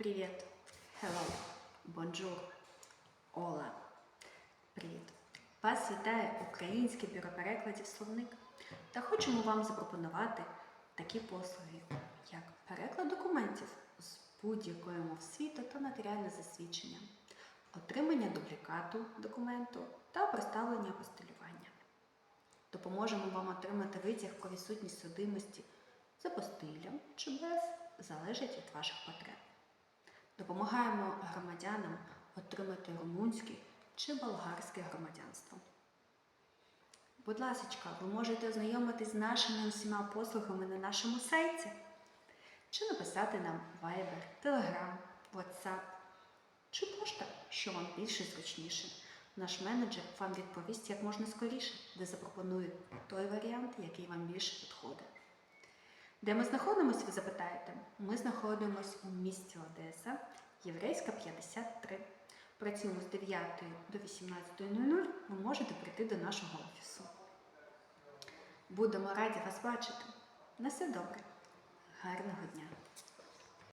Привіт, hello, bonjour, ола. Привіт. Вас вітає Українське бюро перекладів словник. Та хочемо вам запропонувати такі послуги, як переклад документів з будь-якої мов світу та нотаріальне засвідчення, отримання дублікату документу та проставлення апостилювання. Допоможемо вам отримати витяг про відсутність судимості з апостилем чи без, залежить від ваших потреб. Допомагаємо громадянам отримати румунське чи болгарське громадянство. Будь ласка, ви можете ознайомитись з нашими усіма послугами на нашому сайті чи написати нам Viber, Telegram, WhatsApp чи пошта, що вам більше зручніше. Наш менеджер вам відповість як можна скоріше, де запропонує той варіант, який вам більше підходить. Де ми знаходимося, ви запитаєте? Ми знаходимося у місті Одеса, Єврейська 53. Працюємо з 9 до 18.00. Ви можете прийти до нашого офісу. Будемо раді вас бачити. На все добре.